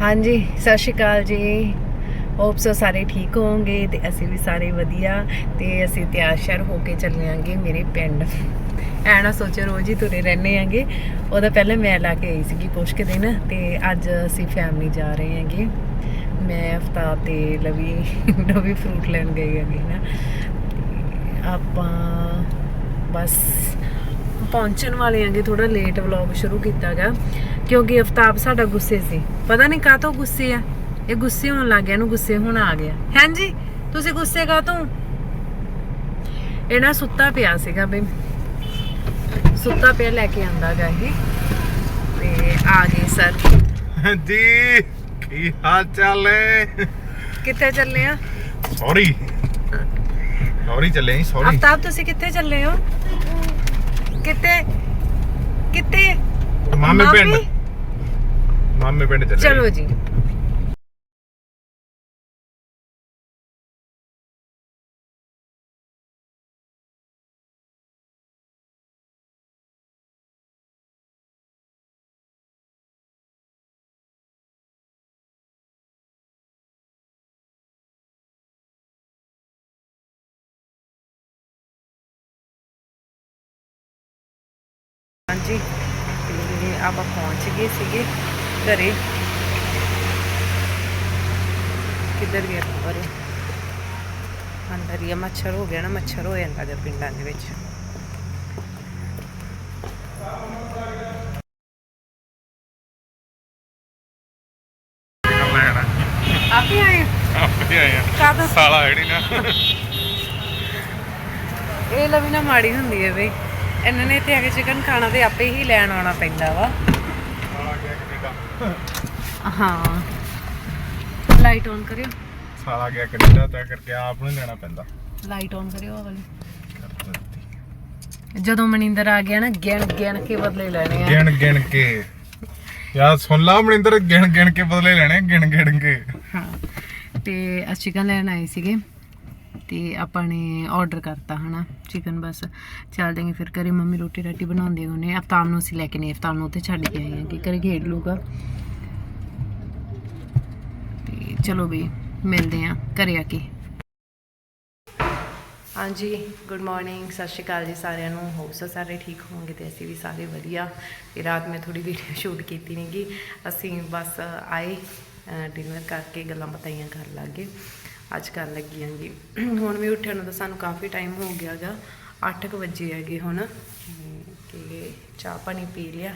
ਹਾਂਜੀ, ਸਤਿ ਸ਼੍ਰੀ ਅਕਾਲ ਜੀ। ਹੋਪ ਸੋ ਸਾਰੇ ਠੀਕ ਹੋਵੋਗੇ ਤੇ ਅਸੀਂ ਵੀ ਸਾਰੇ ਵਧੀਆ ਤੇ ਅਸੀਂ ਤਿਆਰ ਸ਼ਰ ਹੋ ਕੇ ਚੱਲਿਆਂਗੇ ਮੇਰੇ ਪਿੰਡ। ਐ ਨਾ ਸੋਚੋ ਰੋਜ਼ ਹੀ ਤੁਰੇ ਰਹਿੰਦੇ ਆਂਗੇ। ਉਹਦਾ ਪਹਿਲਾਂ ਮੈਂ ਲਾ ਕੇ ਆਈ ਸੀਗੀ ਕੁਛ ਕੁ ਦਿਨ ਤੇ ਅੱਜ ਅਸੀਂ ਫੈਮਿਲੀ ਜਾ ਰਹੇ ਆਂਗੇ। ਮੈਂ, ਅਫਤਾਬ ਤੇ ਲਵੀ ਡੋਬੀ ਫਰੂਟ ਲੈਣ ਗਈ ਆਂਗੇ ਨਾ। ਆਪਾਂ ਬਸ ਪਹੁੰਚਣ ਵਾਲੇ ਆਂਗੇ ਥੋੜਾ ਲੇਟ ਵਲੌਗ ਸ਼ੁਰੂ ਕੀਤਾਗਾ ਕਿਉਂਕਿ ਅਫਤਾਬ ਸਾਡਾ ਗੁੱਸੇ ਸੀ। ਪਤਾ ਨਹੀਂ ਕਾਹਤੋਂ ਗੁੱਸੇ ਆ? ਇਹ ਗੁੱਸੇ ਹੋਣ ਲੱਗ ਗਿਆ ਇਹਨੂੰ ਗੁੱਸੇ ਹੁਣ ਆ ਗਿਆ। ਹਾਂਜੀ ਤੁਸੀਂ ਗੁੱਸੇ ਕਾਹਤੋਂ? ਇਹ ਨਾ ਸੁੱਤਾ ਪਿਆ ਸੀਗਾ ਬਈ। ਸੁੱਤਾ ਪਿਆ ਲੈ ਕੇ ਆਂਦਾ ਗਾ ਇਹ। ਤੇ ਆ ਗਏ ਸਰ। ਜੀ ਕੀ ਹਾਲ ਚਾਲ ਹੈ ਕਿੱਥੇ ਚੱਲੇ ਆ? ਸੌਰੀ। ਸੌਰੀ ਚੱਲੇ ਸੌਰੀ। ਅਫਤਾਬ ਤੁਸੀਂ ਕਿੱਥੇ ਚੱਲੇ ਹੋ? ਕਿੱਥੇ ਕਿੱਥੇ ਮਾਮੇ ਪਿੰਡ। ਮਾਮੀ? ਮਾਮੇ ਪਿੰਡ ਚੱਲੇ। ਚਲੋ ਜੀ। ਹਾਂਜੀ। ਤੇ ਆਪਾਂ ਪਹੁੰਚ ਗਏ ਸੀਗੇ ਘਰੇ। ਕਿੱਧਰ ਗਿਆ ਪਰ ਅੰਦਰ ਹੀ ਮੱਛਰ ਹੋ ਗਿਆ ਨਾ ਮੱਛਰ ਹੋ ਜਾਂਦਾ ਜਦ ਪਿੰਡਾਂ ਦੇ ਵਿੱਚ। ਆਪੇ ਆਏ? ਆਪੇ ਆਏ ਕਦ? ਸਾਲਾ ਜਿਹੜੀ ਨਾ ਇਹ ਲਵੀ ਨਾ ਮਾੜੀ ਹੁੰਦੀ ਹੈ ਬਈ। ਇਹਨਾਂ ਨੇ ਇੱਥੇ ਆ ਕੇ ਚਿਕਨ ਖਾਣਾ ਤੇ ਆਪੇ ਹੀ ਲੈਣ ਆਉਣਾ ਪੈਂਦਾ ਵਾ। ਸਾਲਾ ਗਿਆ ਕੈਨੇਡਾ ਹਾਂ। ਲਾਈਟ ਔਨ ਕਰਿਓ। ਸਾਲਾ ਗਿਆ ਕੈਨੇਡਾ ਤਾਂ ਕਰਕੇ ਆਪ ਨੂੰ ਲੈਣਾ ਪੈਂਦਾ। ਲਾਈਟ ਔਨ ਕਰਿਓ ਆਹ ਵਾਲੀ। ਜਦੋਂ ਮਨਿੰਦਰ ਆ ਗਿਆ ਨਾ ਗਿਣ ਗਿਣ ਕੇ ਬਦਲੇ ਲੈਣੇ ਆ। ਗਿਣ ਗਿਣ ਕੇ। ਯਾਰ ਸੁਣ ਲਾ ਮਨਿੰਦਰ ਗਿਣ ਗਿਣ ਕੇ ਬਦਲੇ ਲੈਣੇ ਗਿਣ ਗਿਣ ਕੇ। ਹਾਂ। ਤੇ ਅਸੀਂ ਚਿਕਨ ਲੈਣ ਆਏ ਸੀਗੇ। ਤੇ ਆਪਾਂ ਨੇ ਆਰਡਰ ਕਰਤਾ, ਹਨਾ? ਚਿਕਨ ਬਸ। ਚੱਲ ਜਾਗੇ ਫਿਰ ਘਰੇ, ਮੰਮੀ ਰੋਟੀ ਰਾਟੀ ਬਣਾਉਂਦੇ ਹੋਣੇ। ਅਫਤਾਬ ਨੂੰ ਅਸੀਂ ਲੈ ਕੇ ਨਹੀਂ ਅਫਤਾਬ ਨੂੰ ਉੱਥੇ ਛੱਡ ਕੇ ਆਏ ਹਾਂ ਕਿ ਘਰੇ ਖੇਡ ਲੂਗਾ। ਤੇ ਚਲੋ ਵੀ, ਮਿਲਦੇ ਆ ਘਰੇ ਆ ਕੇ। ਹਾਂਜੀ ਗੁੱਡ ਮਾਰਨਿੰਗ ਸਤਿ ਸ਼੍ਰੀ ਅਕਾਲ ਜੀ ਸਾਰਿਆਂ ਨੂੰ। ਹੋਪ ਸੋ ਸਾਰੇ ਠੀਕ ਹੋਵੋਗੇ ਤੇ ਅਸੀਂ ਵੀ ਸਾਰੇ ਵਧੀਆ। ਤੇ ਰਾਤ ਮੈਂ ਥੋੜੀ ਵੀਡੀਓ ਸ਼ੂਟ ਕੀਤੀ ਨਹੀਂਗੀ ਅਸੀਂ ਬਸ ਆਏ ਡਿਨਰ ਕਰਕੇ ਗੱਲਾਂ ਬਤਾਈਆਂ ਕਰ ਲਾਗੇ ਅੱਜ ਕਰਨ ਲੱਗੀ ਆਂਗੀ ਹੁਣ ਵੀ ਉੱਠਣ ਨੂੰ ਤਾਂ ਸਾਨੂੰ ਕਾਫੀ ਟਾਈਮ ਹੋ ਗਿਆਗਾ 8:00 ਵਜੇ ਹੈਗੇ ਹੁਣ। ਕਿ ਚਾਹ ਪਾਣੀ ਪੀ ਲਿਆ,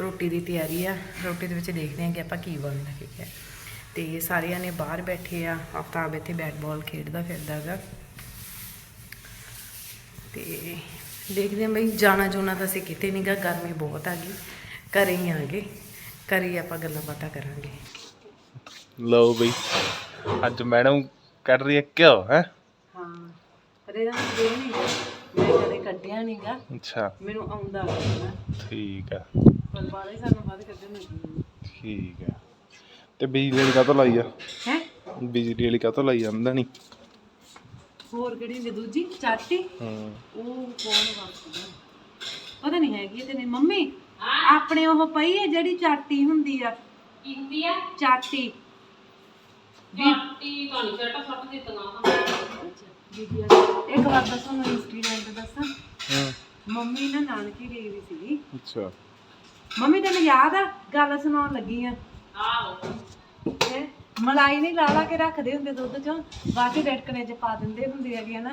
ਰੋਟੀ ਦੀ ਤਿਆਰੀ ਆ। ਰੋਟੀ ਦੇ ਵਿੱਚ ਦੇਖਦੇ ਹਾਂ ਕਿ ਆਪਾਂ ਕੀ ਬਣਦਾ ਠੀਕ ਹੈ। ਤੇ ਸਾਰਿਆਂ ਨੇ ਬਾਹਰ ਬੈਠੇ ਆ। ਅਫਤਾਬ ਇੱਥੇ ਬੈਟ ਬਾਲ ਖੇਡਦਾ ਫਿਰਦਾ ਹੈਗਾ ਤੇ ਦੇਖਦੇ ਹਾਂ ਬਈ ਜਾਣਾ ਜੂਣਾ ਤਾਂ ਅਸੀਂ ਕਿਤੇ ਨਹੀਂਗਾ ਗਰਮੀ ਬਹੁਤ ਆ ਗਈ। ਘਰੇ ਹੀ ਆਗੇ ਘਰੇ ਹੀ ਆਪਾਂ ਗੱਲਾਂ ਬਾਤਾਂ ਕਰਾਂਗੇ। ਲਓ ਬਈ, ਅੱਜ ਮੈਡਮ ਕੱਢ ਰਹੀ ਹੈ ਕਿਉਂ ਹੈ? ਹਾਂ। ਪਰ ਇਹਦਾ ਦੇ ਨਹੀਂਗਾ ਮੈਂ ਕਦੇ ਕੱਢਿਆ ਨਹੀਂਗਾ ਅੱਛਾ। ਮੈਨੂੰ ਆਉਂਦਾ ਨਾ ਠੀਕ ਆ ਪਰ ਬਾਲੇ ਸਾਨੂੰ ਬਾਅਦ ਕੱਢਣ ਲੱਗੀ ਠੀਕ ਆ ਤੇ ਬਿਜਲੀ ਵਾਲੀ ਕਾਹਤੋਂ ਲਾਈ ਆ? ਹੈ? ਬਿਜਲੀ ਵਾਲੀ ਕਾਹਤੋਂ ਲਾਈ ਜਾਂਦਾ ਨਹੀਂ ਹੋਰ ਕਿਹੜੀ ਹੁੰਦੀ ਦੂਜੀ? ਚਾਟੀ? ਹੂੰ। ਉਹ ਕੌਣ ਵਰਤਦਾ? ਪਤਾ ਨਹੀਂ ਹੈਗੀ ਤੇ ਨਹੀਂ ਮੰਮੀ ਆਪਣੇ ਉਹ ਪਈ ਹੈ ਜਿਹੜੀ ਚਾਟੀ ਹੁੰਦੀ ਆ? ਕੀ ਹੁੰਦੀ ਆ? ਚਾਟੀ। ਚਾਟੀ ਤੁਹਾਨੂੰ ਛੱਟਾ ਸੱਟ ਦਿੱਤੀਆਂ ਬੀਬੀ ਇੱਕ ਵਾਰ ਦੱਸੋ ਮੈਂ ਇੰਸੀਡੈਂਟ ਦੱਸਾਂ। ਹੂੰ। ਮੰਮੀ ਨਾ ਨਾਨਕੀ ਗਈ ਵੀ ਸੀਗੀ। ਅੱਛਾ। ਮੰਮੀ ਤੈਨੂੰ ਯਾਦ ਆ? ਗੱਲ ਸੁਣਾਉਣ ਲੱਗੀ ਆ। ਆਹੋ। ਹੈਂ? ਮਲਾਈ ਨਹੀਂ ਲਾ ਲਾ ਕੇ ਰੱਖਦੇ ਹੁੰਦੇ ਦੁੱਧ ਚੋਂ। ਬਾਅਦ ਚ ਡਟਕਣੇ ਚ ਪਾ ਦਿੰਦੇ ਹੁੰਦੇ ਹੈਗੇ ਨਾ।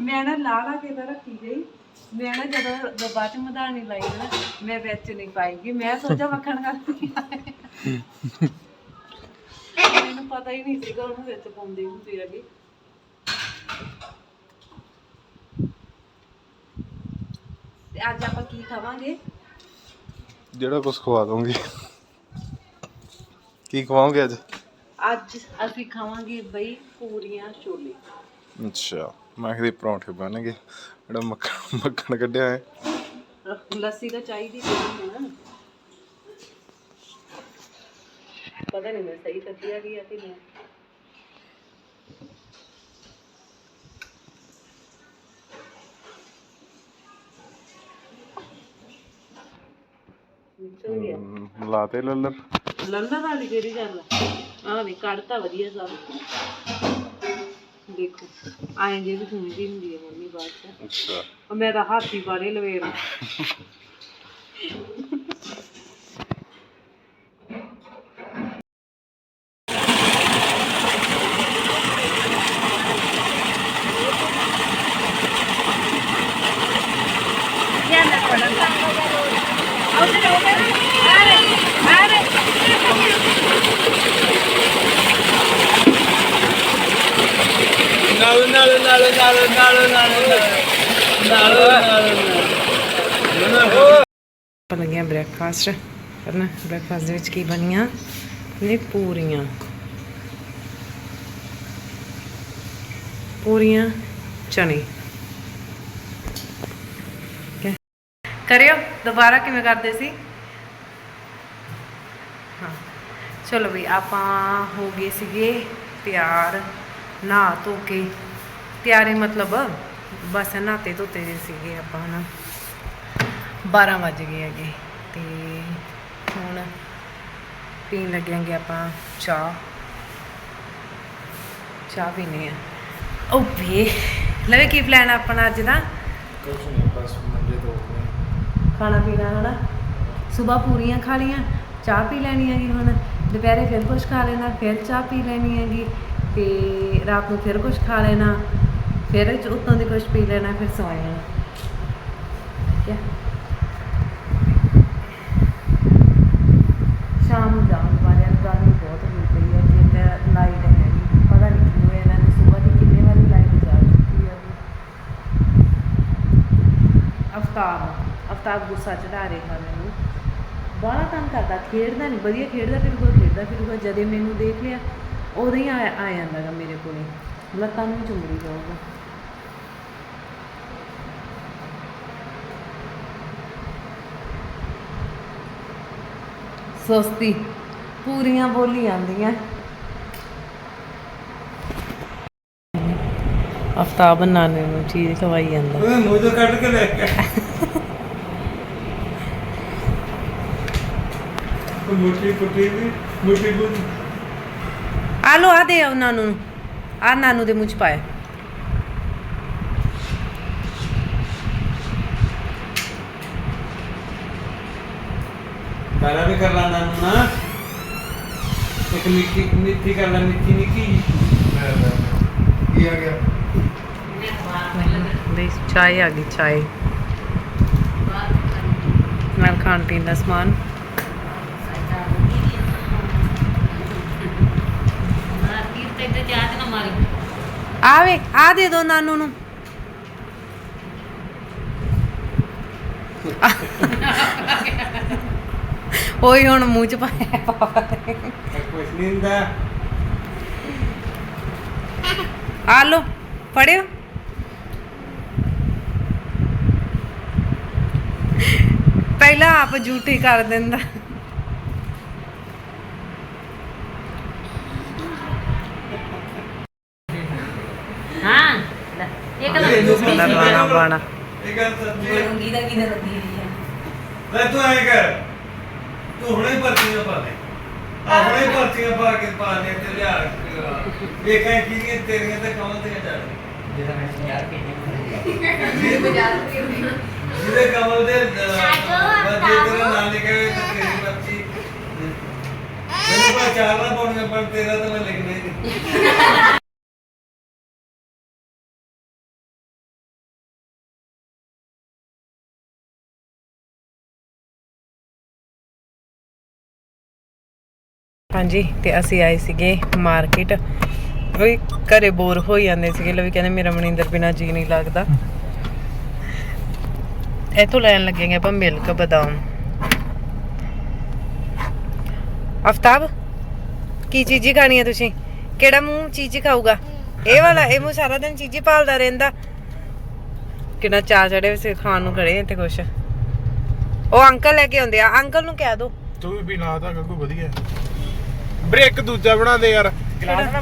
ਮੈਂ ਨਾ ਲਾ ਲਾ ਕੇ ਤਾਂ ਰੱਖੀ ਗਈ। ਮੈਂ ਨਾ ਜਦੋਂ ਦ- ਬਾਅਦ ਚ ਮਧਾਣੀ ਲਾਈ ਨਾ ਮੈਂ ਵਿੱਚ ਨਹੀਂ ਪਾਈਗੀ ਮੈਂ ਸੋਚਿਆ ਮੱਖਣ ਕਰਦੀ ਮੈਨੂੰ ਪਤਾ ਹੀ ਨਹੀਂ ਸੀਗਾ ਉਹਨੂੰ ਵਿੱਚ ਪਾਉਂਦੇ ਹੁੰਦੇ ਹੈਗੇ। ਤੇ ਅੱਜ ਆਪਾਂ ਕੀ ਖਾਵਾਂਗੇ? ਜਿਹੜਾ ਕੁਝ ਖਵਾ ਦੂੰਗੀ ਕੀ ਖਵਾਓਗੇ ਅੱਜ? ਅੱਜ ਅਸੀਂ ਖਾਵਾਂਗੇ ਬਈ ਪੂਰੀਆਂ ਛੋਲੇ। ਅੱਛਾ ਮੈਂ ਕਿਹਾ ਪਰੌਂਠੇ ਬਣਨਗੇ। ਜਿਹੜਾ ਮੱਖਣ ਮੱਖਣ ਕੱਢਿਆ ਹੈ ਲੱਸੀ ਤਾਂ ਚਾਹੀਦੀ ਹੈ ਨਾ। ਪਤਾ ਨਹੀਂ ਮੈਂ ਸਹੀ ਵੀ ਆ ਕਿ ਨਹੀਂ। ਨਿਕਲ ਗਿਆ ਹਮ, ਲਾਤੇ ਲੱਲਰ। ਲੰਦਾ ਵਾਲੀ ਕਿਹੜੀ ਗੱਲ ਆ ਵੀ ਕੱਢਤਾ ਵਧੀਆ ਸਭ। ਦੇਖੋ ਆਏ ਜੇ ਵੀ ਹੁੰਦੀ ਹੁੰਦੀ ਹੈ ਮੰਮੀ ਬਾਅਦ ਚ। ਅੱਛਾ। ਉਹ ਮੈਂ ਤਾਂ ਹਾਥੀ ਬਾਰੇ ਲਵੇਰਾ। ਨਾਲ ਨਾਲ ਨਾਲ ਨਾਲ ਨਾਲ ਨਾਲ ਬਣ ਗਿਆ ਬ੍ਰੇਕਫਾਸਟ ਕਰਨਾ ਬ੍ਰੇਕਫਾਸਟ ਦੇ ਵਿੱਚ ਕੀ ਬਣੀਆਂ? ਨੇ ਪੂਰੀਆਂ। ਪੂਰੀਆਂ ਚਨੇ। ਕਰਿਓ, ਦੁਬਾਰਾ ਕਿਵੇਂ ਕਰਦੇ ਸੀ? ਹਾਂ। ਚਲੋ ਵੀ ਆਪਾਂ ਹੋ ਗਏ ਸੀਗੇ ਤਿਆਰ, ਨਹਾ ਧੋ ਕੇ। ਤਿਆਰੀ ਮਤਲਬ ਬਸ ਨਹਾਤੇ ਧੋਤੇ ਜੇ ਸੀਗੇ ਆਪਾਂ ਹਨਾ। 12 ਵੱਜ ਗਏ ਹੈਗੇ ਤੇ ਹੁਣ ਪੀਣ ਲੱਗਾਂਗੇ ਆਪਾਂ ਚਾਹ। ਚਾਹ ਪੀਨੇ ਆ ਓ ਵੇ ਲਵੇ ਕੀ ਪਲਾਨ ਆਪਣਾ ਅੱਜ ਦਾ? ਕੁਛ ਨਹੀਂ ਬਸ ਮੰਡੇ ਤੋਂ ਖਾਣਾ ਪੀਣਾ ਹਨਾ। ਸਵੇਰ ਪੂਰੀਆਂ ਖਾ ਲੀਆਂ ਚਾਹ ਪੀ ਲੈਣੀ ਹੈਗੀ ਹੁਣ। ਦੁਪਹਿਰੇ ਫਿਰ ਕੁਝ ਖਾ ਲੈਣਾ ਫਿਰ ਚਾਹ ਪੀ ਲੈਣੀ ਹੈਗੀ ਤੇ ਰਾਤ ਨੂੰ ਫਿਰ ਕੁਝ ਖਾ ਲੈਣਾ। ਫਿਰ ਉਤੋਂ ਦੇ ਕੁਝ ਪੀ ਲੈਣਾ, ਫਿਰ ਸੌ ਜਾਣਾ। ਠੀਕ ਹੈ? ਸ਼ਾਮ ਨੂੰ ਜਾਣ ਵਾਲਿਆਂ ਨੂੰ ਗਰਮੀ ਬਹੁਤ ਹੋਈ ਪਈ ਹੈ ਕਿ ਤੇ ਲਾਈਟ ਹੈ ਪਤਾ ਨਹੀਂ ਕਿਉਂ ਇਹਨਾਂ ਦੀ ਸਵੇਰ ਦੀ ਕਿੰਨੇ ਵਾਰੀ ਲਾਈਟ ਜਾ ਚੁੱਕੀ ਹੈ ਅਫਤਾਬ ਅਫਤਾਬ ਗੁੱਸਾ ਚੜਾ ਰਿਹਾ ਮੈਨੂੰ। ਬਾਹਲਾ ਕੰਮ ਕਰਦਾ, ਖੇਡਦਾ ਨਹੀਂ, ਵਧੀਆ ਖੇਡਦਾ, ਫਿਰ ਕੋਈ ਖੇਡਦਾ, ਫਿਰ ਕੋਈ ਜਦੇ ਮੈਨੂੰ ਦੇਖ ਲਿਆ, ਉਦੋਂ ਹੀ ਆ ਜਾਂਦਾ ਗਾ ਮੇਰੇ ਕੋਲੇ। ਲੱਤਾਂ ਨੂੰ ਚੁੰਮੜੀ ਜਾਊਗਾ ਸੁਸਤੀ। ਪੂਰੀਆਂ ਬੋਲੀ ਆਂਦੀਆਂ ਅਫਤਾਬ ਨਾਨੇ ਨੂੰ ਚੀਜ਼ ਖਵਾਈ ਜਾਂਦਾ। ਉਹ ਮੂੰਹ ਤੋਂ ਕੱਢ ਕੇ ਲੈ ਕੇ ਮੁੱਠੀ ਪੁੱਟੀ ਵੀ ਮੁੱਠੀ ਪੁੱਟੀ ਆ ਲੋ ਆ ਦੇ ਨਾਨੂ ਨੂੰ। ਆ ਨਾਨੂ ਦੇ ਮੂੰਹ ਚ ਪਾਇਆ। ਪਹਿਲਾਂ ਵੀ ਕਰ ਲਾ ਨਾ। ਇੱਕ ਮਿੱਠੀ ਮਿੱਠੀ ਕਰ ਲਾ ਮਿੱਠੀ ਨਿੱਕੀ। ਕੀ ਆ ਗਿਆ? ਦੇ ਚਾय ਆ ਗਈ ਚਾय ਨਾਲ ਖਾਣ ਪੀਣ ਦਾ ਸਮਾਨ। ਆ ਵੇ ਆ ਦੇ ਦੋ ਨਾਨੂ ਨੂੰ। ਓਏ ਹੁਣ ਮੂੰਹ ਚ ਪਾਇਆ ਕੁਛ ਨਹੀਂ ਹੁੰਦਾ। ਆ ਲੋ ਫੜਿਓ। ਪਹਿਲਾਂ ਆਪ ਝੂਠੀ ਕਰ ਦਿੰਦਾ। ਹਾਂ ਲੈ, ਇੱਕ ਇਹ ਲੋਕ ਸਾਡਾ ਬਾਣਾ ਬਾਣਾ ਇਹ ਗੱਲ ਸੱਚੀ ਹੈ। ਦਾ ਲੈ ਤੂੰ ਐ ਕਰ। ਤੂੰ ਹੁਣੇ ਪਰਚੀਆਂ ਪਾ ਦੇ। ਆ ਹੁਣੇ ਪਰਚੀਆਂ ਪਾ ਕੇ ਪਾ ਦੇ ਤੇ ਲਿਆ ਵੇਖਾਂ ਕਿਹਦੀਆਂ ਤੇਰੀਆਂ ਤੇ ਕੌਣ ਤੇ ਜਾ ਜਿਹਦਾ ਮੈਂ ਯਾਰ ਕੇ ਜਿਹਦੇ ਕਮਲ ਦੇ ਜੇ ਤੇਰਾ ਨਾਂ ਲਿਖਿਆ ਹੋਇਆ ਤੇ ਤੇਰੀ ਪਰਚੀ ਮੈਨੂੰ ਕੋਈ ਚਾਰ ਨਾ ਪਾਉਣੀਆਂ ਪਰ ਤੇਰਾ ਤਾਂ ਮੈਂ ਲਿਖਣਾ ਹੀ ਨਹੀਂ ਹਾਂਜੀ, ਤੇ ਅਸੀਂ ਆਏ ਸੀਗੇ ਮਾਰਕੀਟ। ਵੀ ਘਰੇ ਬੋਰ ਹੋ ਜਾਂਦੇ ਸੀਗੇ, ਲਵੀ ਕਹਿੰਦੇ ਮੇਰਾ ਮਨਿੰਦਰ ਬਿਨਾ ਜੀ ਨਹੀਂ ਲੱਗਦਾ। ਇੱਥੋਂ ਲੈਣ ਲੱਗੇਗੇ ਆਪਾਂ ਮਿਲਕ ਬਦਾਮ। ਅਫਤਾਬ, ਕੀ ਚੀਜ਼ੀ ਖਾਣੀ ਹੈ ਤੁਸੀਂ? ਕਿਹੜਾ ਮੂੰਹ ਚੀਜ਼ੀ ਖਾਊਗਾ? ਇਹ ਵਾਲਾ, ਇਹ ਮੂੰਹ ਸਾਰਾ ਦਿਨ ਚੀਜ਼ੀ ਭਾਲਦਾ ਰਹਿੰਦਾ। ਕਿੰਨਾ ਚਾਹ ਚੜੇ ਵਸੇ ਖਾਣ ਨੂੰ ਖੜੇ ਆ ਤੇ ਕੁਛ। ਉਹ ਅੰਕਲ ਲੈ ਕੇ ਆਉਂਦੇ ਆ, ਅੰਕਲ ਨੂੰ ਕਹਿ ਦੋ। ਤੂੰ ਵੀ ਪੀਣਾ ਤਾਂ ਕੋਈ ਵਧੀਆ। ਬ੍ਰੇਕ ਦੂਜਾ ਬਣਾ ਦੇ ਯਾਰ।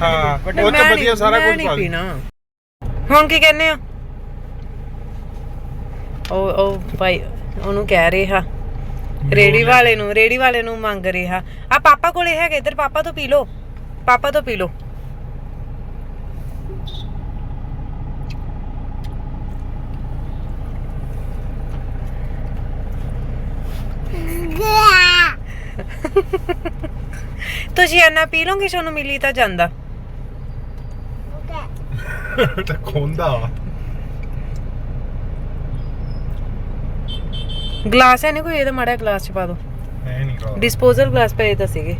ਹਾਂ ਉਹ ਚ ਵਧੀਆ ਸਾਰਾ ਕੁਝ ਪਾ ਦੇ। ਪੀਣਾ। ਹੁਣ ਕੀ ਕਹਿੰਦੇ ਆ? ਉਹ ਉਹ ਭਾਈ ਉਹਨੂੰ ਕਹਿ ਰਹੇ। ਰੇੜੀ ਵਾਲੇ ਨੂੰ ਰੇੜੀ ਵਾਲੇ ਨੂੰ ਮੰਗ ਰਿਹਾ। ਆ ਪਾਪਾ ਕੋਲੇ ਹੈਗੇ ਇੱਧਰ ਪਾਪਾ ਤੋਂ ਪੀ ਲਓ। ਪਾਪਾ ਤੋਂ ਪੀ ਲਓ। ਤੁਸੀਂ ਇੰਨਾ ਪੀ ਲਓਗੇ ਤੁਹਾਨੂੰ ਮਿਲੀ ਤਾਂ ਜਾਂਦਾ। ਤਾਂ ਖੋਂਦਾ ਵਾ। ਗਲਾਸ ਹੈ ਨਹੀਂ ਕੋਈ ਇਹਦਾ ਮਾੜਾ ਗਲਾਸ ਚ ਪਾ ਦਿਓ ਐ ਨਹੀਂ ਕਰਾ ਡਿਸਪੋਜ਼ਲ ਗਲਾਸ ਪਏ ਤਾਂ ਸੀਗੇ।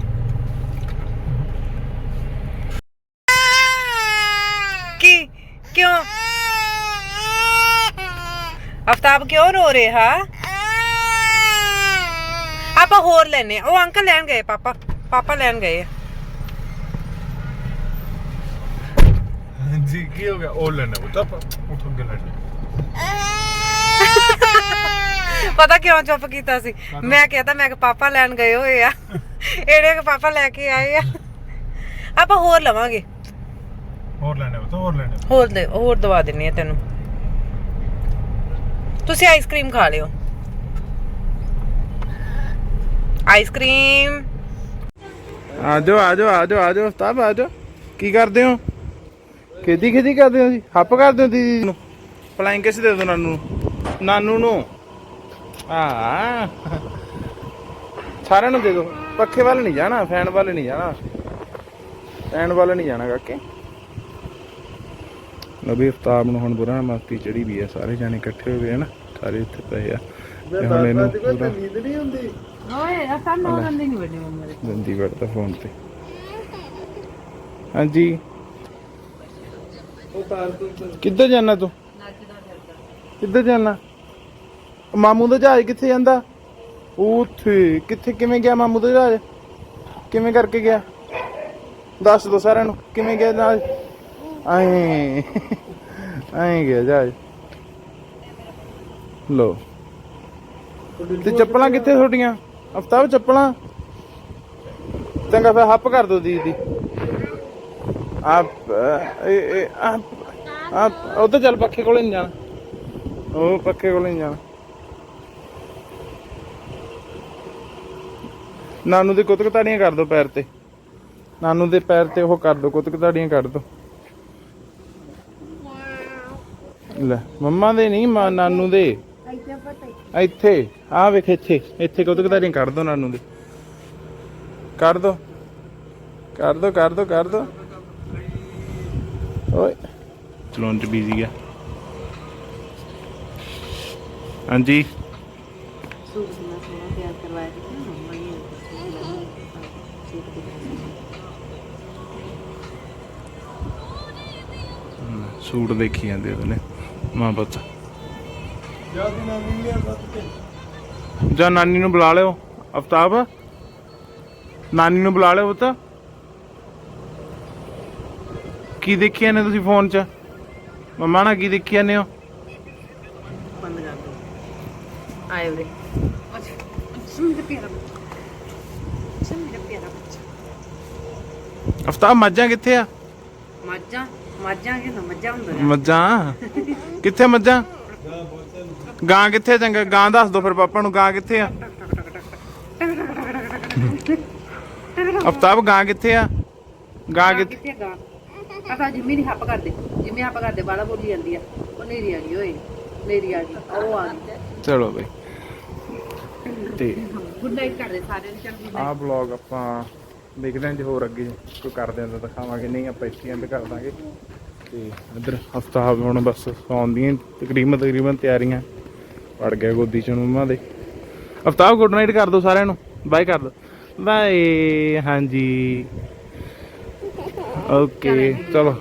ਕੀ? ਕਿਉਂ? ਅਫਤਾਬ ਕਿਉਂ ਰੋ ਰਿਹਾ? ਆਪਾਂ ਹੋਰ ਲੈਨੇ ਆ। ਉਹ ਅੰਕਲ ਲੈਣ ਗਏ ਪਾਪਾ। ਪਾਪਾ ਲੈਣ ਗਏ ਆ। ਜੀ ਕੀ ਹੋ ਗਿਆ? ਉਹ ਲੈਣਾ ਉਹ ਤਾਂ ਉਠ ਕੇ ਲੈਣਾ ਪਤਾ ਕਿਉਂ ਚੁੱਪ ਕੀਤਾ ਸੀ? ਮੈਂ ਕਹਿੰਦਾ ਮੈਂ ਕਿ ਪਾਪਾ ਲੈਣ ਗਏ ਹੋਏ ਆ। ਇਹਨੇ ਕਿ ਪਾਪਾ ਲੈ ਕੇ ਆਏ ਆ। ਆਪਾਂ ਹੋਰ ਲਵਾਂਗੇ। ਹੋਰ ਲੈਣਾ ਉਹ ਤਾਂ ਹੋਰ ਲੈਣਾ। ਹੋਰ ਦੇ ਹੋਰ ਦਵਾ ਦਿੰਨੀ ਆ ਤੈਨੂੰ। ਤੁਸੀਂ ਆਈਸਕ੍ਰੀਮ ਖਾ ਲਿਓ। ਆਈਸਕ੍ਰੀਮ ਆਜੋ ਆਜੋ ਆਜੋ ਆਜੋ ਸਤਾਬ ਆਜੋ। ਕੀ ਕਰਦੇ ਹੋ? ਖੇਤੀ ਖੇਤੀ ਕਰਦੇ ਹੋ ਜੀ? ਹੱਪ ਕਰਦੇ ਹੋ ਦੀਦੀ ਨੂੰ? ਫਲਾਈਂਗ ਦੇ ਦੋ ਨਾਨੂ ਨੂੰ। ਨਾਨੂ ਨੂੰ? ਆ ਸਾਰਿਆਂ ਨੂੰ ਦੇ ਦੋ ਪੱਖੇ ਵੱਲ ਨਹੀਂ ਜਾਣਾ, ਫੈਨ ਵੱਲ ਨਹੀਂ ਜਾਣਾ। ਫੈਨ ਵੱਲ ਨਹੀਂ ਜਾਣਾ ਕਾਕੇ। ਨਬੀ ਅਫਤਾਬ ਨੂੰ ਹੁਣ ਬੁਰਾ ਮਸਤੀ ਚੜੀ ਵੀ ਹੈ ਸਾਰੇ ਜਾਣੇ ਇਕੱਠੇ ਹੋ ਗਏ ਹਨ। ਸਾਰੇ ਇੱਥੇ ਪਏ ਆ। ਤੇ ਹੁਣ ਇਹਨੂੰ ਪੂਰਾ ਓਏ ਅਸਾਂ ਨੋ ਰੰਦੀ ਨਹੀਂ ਵੱਡੀ ਮੰਮਾ ਦੇ ਦੰਦੀ ਵੜਦਾ ਫੋਨ ਤੇ। ਹਾਂਜੀ। ਕਿੱਧਰ ਜਾਣਾ ਤੂੰ? ਕਿੱਧਰ ਜਾਣਾ? ਮਾਮੂ ਦਾ ਜਹਾਜ਼ ਕਿੱਥੇ ਜਾਂਦਾ? ਉੱਥੇ। ਕਿੱਥੇ ਕਿਵੇਂ ਗਿਆ ਮਾਮੂ ਦਾ ਜਹਾਜ਼? ਕਿਵੇਂ ਕਰਕੇ ਗਿਆ? ਦੱਸ ਦੋ ਸਾਰਿਆਂ ਨੂੰ ਕਿਵੇਂ ਗਿਆ ਨਾਲ ਆਏ ਆਏ ਗਿਆ ਜਹਾਜ਼। ਲੋ ਤੇ ਚੱਪਲਾਂ ਕਿੱਥੇ ਤੁਹਾਡੀਆਂ? ਅਫਤਾਬ ਚੱਪਲਾਂ। ਚੰਗਾ ਫਿਰ ਹੱਪ ਕਰ ਦੋ ਦੀਦੀ। ਆਪ ਆਪ ਆਪ ਚੱਲ ਪੱਖੇ ਕੋਲੇ ਨਹੀਂ ਜਾਣਾ। ਉਹ ਪੱਖੇ ਕੋਲੇ ਨਹੀਂ ਜਾਣਾ। ਨਾਨੂ ਦੀ ਕੁੱਤਕ ਤਾੜੀਆਂ ਕਰ ਦੋ ਪੈਰ ਤੇ। ਨਾਨੂ ਦੇ ਪੈਰ ਤੇ ਉਹ ਕਰ ਦੋ ਕੁੱਤਕ ਤਾੜੀਆਂ ਕਰ ਦੋ ਲੈ, ਮੰਮਾ ਦੇ ਨਹੀਂ ਨਾਨੂ ਦੇ। ਇੱਥੇ। ਆ ਵੇਖ ਇੱਥੇ ਇੱਥੇ ਕੁੱਤਕ ਤਾੜੀਆਂ ਕਰ ਦੋ ਨਾਨੂ ਦੇ ਕਰ ਦੋ। ਕਰ ਦੋ ਕਰ ਦੋ ਕਰ ਦੋ। ਓਏ। ਚਲਾਉਣ ਚ ਬਿਜ਼ੀ ਆ। ਹਾਂਜੀ। ਸੂਟ ਸੋਨਾ ਸੋਨਾ ਤਿਆਰ ਕਰਵਾਇਆ ਸੀ ਜਾਂ ਨਾਨੀ ਨੂੰ ਬੁਲਾ ਲਿਓ ਅਫਤਾਬ ਨਾਨੀ ਨੂੰ ਬੁਲਾ ਲਿਓ ਪੁੱਤ। ਕੀ ਦੇਖਿਆ ਨੇ ਤੁਸੀਂ ਫੋਨ 'ਚ? ਮੰਮਾ ਨਾਲ ਕੀ ਦੇਖਿਆ ਨੇ ਹੋ? ਬੰਦ ਕਰ ਦੋ। ਆਏ ਵੀਰੇ ਅਫਤਾਬ ਮੱਝਾਂ ਕਿੱਥੇ ਆ? ਮੱਝਾਂ ਮੱਝਾਂ ਕਿ ਮੱਝਾਂ ਹੁੰਦਾ ਮੱਝਾਂ? ਕਿੱਥੇ ਮੱਝਾਂ? ਗਾਂ ਕਿੱਥੇ ਚੰਗਾ ਗਾਂ ਦੱਸ ਦੋ ਫਿਰ ਪਾਪਾ ਨੂੰ ਗਾਂ ਕਿੱਥੇ ਆ? ਅਫਤਾਬ ਗਾਂ ਕਿੱਥੇ ਆ? ਗਾਂ ਕਿੱਥੇ? ਕਿੱਥੇ ਗਾ? ਕਹਤਾ ਜਿੰਮੀ ਨਹੀਂ ਹੱਪ ਕਰਦੇ ਜਿੰਮੀ ਹੱਪ ਕਰਦੇ ਬਾਲਾ ਬੋਲੀ ਜਾਂਦੀ ਆ। ਉਹ ਨੇਰੀ ਆ ਗਈ ਓਏ ਨੇਰੀ ਆ ਗਈ ਉਹ ਆ ਗਈ। ਚਲੋ ਬਈ। ਤੇ ਗੁੱਡ ਨਾਈਟ ਕਰਦੇ ਸਾਰਿਆਂ ਨੂੰ ਚੰਗੀ ਆਹ ਬਲੌਗ ਆਪਾਂ ਦੇਖਦੇ ਹਾਂ ਜੇ ਹੋਰ ਅੱਗੇ ਕੋਈ ਕਰਦੇ ਹਾਂ ਤਾਂ ਦਿਖਾਵਾਂਗੇ ਨਹੀਂ ਆਪਾਂ ਇੱਥੇ ਐਂਡ ਕਰ ਦਾਂਗੇ। ਤੇ ਇੱਧਰ ਹਫਤਾ ਹੁਣ ਬਸ ਸੌਣ ਦੀਆਂ ਤਕਰੀਬਨ ਤਕਰੀਬਨ ਤਿਆਰੀਆਂ। ਪੜ ਗਿਆ ਗੋਦੀ ਚ ਮੰਮਾ ਦੇ। ਅਫਤਾਬ ਗੁੱਡ ਨਾਈਟ ਕਰ ਦੋ ਸਾਰਿਆਂ ਨੂੰ ਬਾਏ ਕਰ ਦੋ। ਬਾਏ ਹਾਂਜੀ। ਓਕੇ ਚਲੋ।